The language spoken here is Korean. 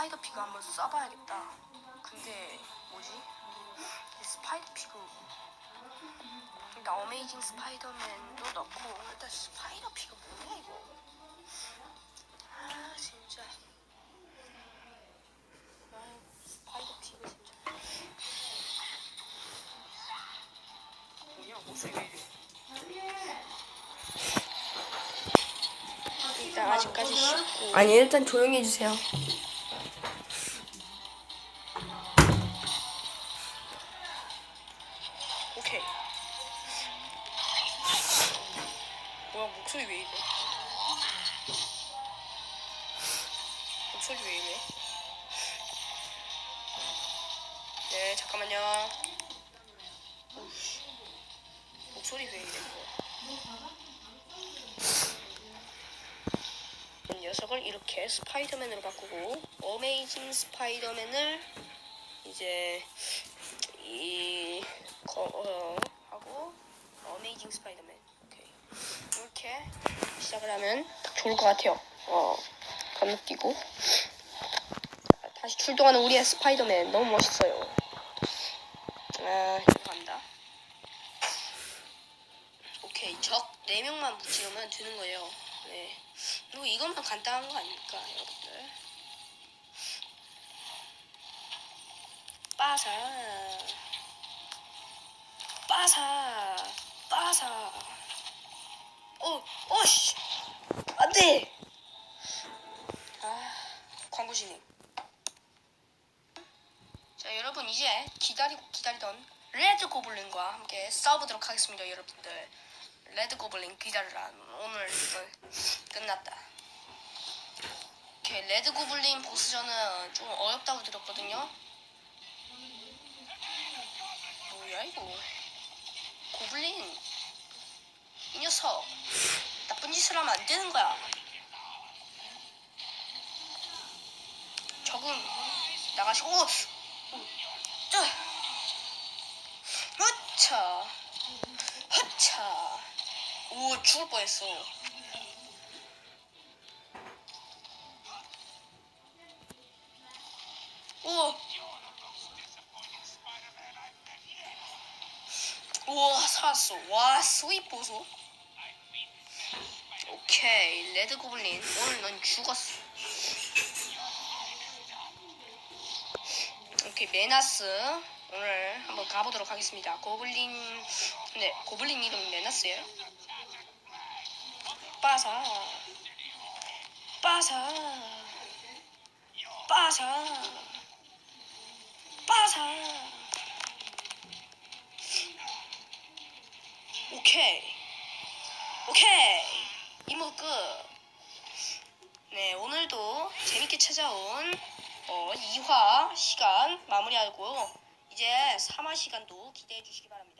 스파이더 피그. 한번 써봐야겠다. 근데 뭐지? 이 스파이더 피그. 일단 어메이징 스파이더맨도 넣고 일단 스파이더 피그 뭐야 이거? 아 진짜. 아 스파이더 피그 진짜. 뭐냐 목소리 왜 이래? 일단 아직까지 쉽고. 아니 일단 조용히 해주세요. 오케이. 뭐야 목소리 왜 이래? 목소리 왜 이래? 네 잠깐만요. 목소리 왜 이래? 이 녀석을 이렇게 스파이더맨으로 바꾸고 어메이징 스파이더맨을 이제 이 거, 어, 하고 어메이징 스파이더맨. 오케이. 이렇게 시작을 하면 딱 좋을 것 같아요. 어 건너뛰고. 다시 출동하는 우리의 스파이더맨. 너무 멋있어요. 아 간다. 오케이. 적 4명만 붙이면 되는 거예요. 네. 그리고 이것만 간단한 거 아닙니까 여러분들? 빠사 빠사 빠사 어 어씨. 안돼. 아 광고 진행 자 여러분 이제 기다리고 기다리던 레드 고블린과 함께 싸워보도록 하겠습니다 여러분들. 레드 고블린 기다려라 오늘 끝났다. 오케이 레드 고블린 보스전은 좀 어렵다고 들었거든요. 뭐야 이거 고블린 이 녀석. 나쁜 짓을 하면 안 되는 거야. 적응. 나가시고. 오! 짜! 흐차. 흐차. 오 죽을 뻔했어 우와 살았어. 와 스윗 보소. 오케이 레드 고블린. 오늘 넌 죽었어. 오케이 메나스. 오늘 한번 가보도록 하겠습니다. 고블린 네 고블린 이름 메나스예요? 빠사. 빠사. 빠사 빠사 오케이 오케이 이모 끝. 네 오늘도 재밌게 찾아온 어, 2화 시간 마무리하고 이제 3화 시간도 기대해 주시기 바랍니다.